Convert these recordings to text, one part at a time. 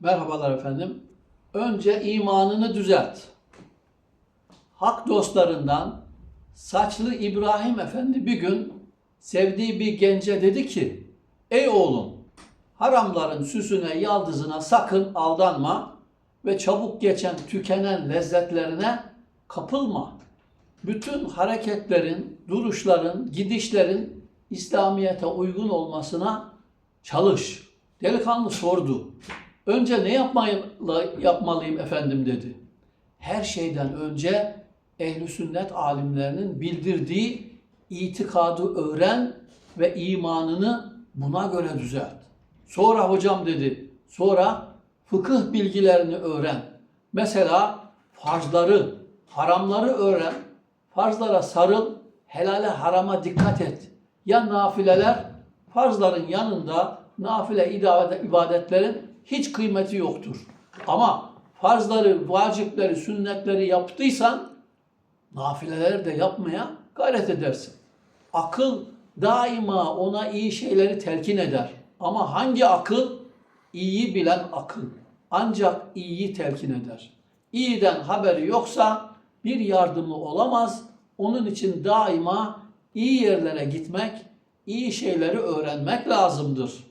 Merhabalar efendim. Önce imanını düzelt. Hak dostlarından saçlı İbrahim Efendi bir gün sevdiği bir gence dedi ki Ey oğlum haramların süsüne yaldızına sakın aldanma ve çabuk geçen tükenen lezzetlerine kapılma. Bütün hareketlerin, duruşların, gidişlerin İslamiyete uygun olmasına çalış. Delikanlı sordu. Önce ne yapmayı, yapmalıyım efendim dedi. Her şeyden önce ehli sünnet alimlerinin bildirdiği itikadı öğren ve imanını buna göre düzelt. Sonra hocam dedi. Sonra fıkıh bilgilerini öğren. Mesela farzları, haramları öğren. Farzlara sarıl, helale harama dikkat et. Ya nafileler, farzların yanında nafile ibadet- ibadetlerin hiç kıymeti yoktur. Ama farzları, vacipleri, sünnetleri yaptıysan nafileleri de yapmaya gayret edersin. Akıl daima ona iyi şeyleri telkin eder. Ama hangi akıl? İyiyi bilen akıl. Ancak iyiyi telkin eder. İyiden haberi yoksa bir yardımı olamaz. Onun için daima iyi yerlere gitmek, iyi şeyleri öğrenmek lazımdır.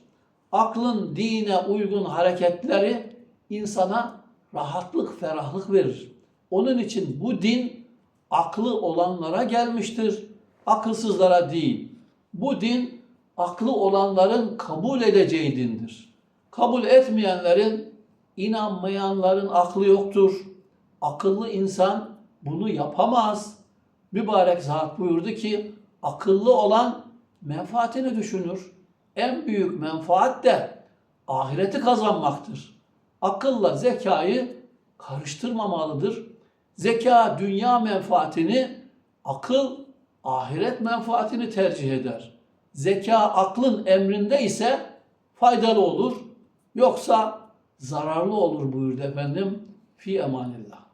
Aklın dine uygun hareketleri insana rahatlık, ferahlık verir. Onun için bu din aklı olanlara gelmiştir, akılsızlara değil. Bu din aklı olanların kabul edeceği dindir. Kabul etmeyenlerin, inanmayanların aklı yoktur. Akıllı insan bunu yapamaz. Mübarek zat buyurdu ki akıllı olan menfaatini düşünür. En büyük menfaat de ahireti kazanmaktır. Akılla zekayı karıştırmamalıdır. Zeka dünya menfaatini, akıl ahiret menfaatini tercih eder. Zeka aklın emrinde ise faydalı olur, yoksa zararlı olur buyurdu efendim. Fi emanillah.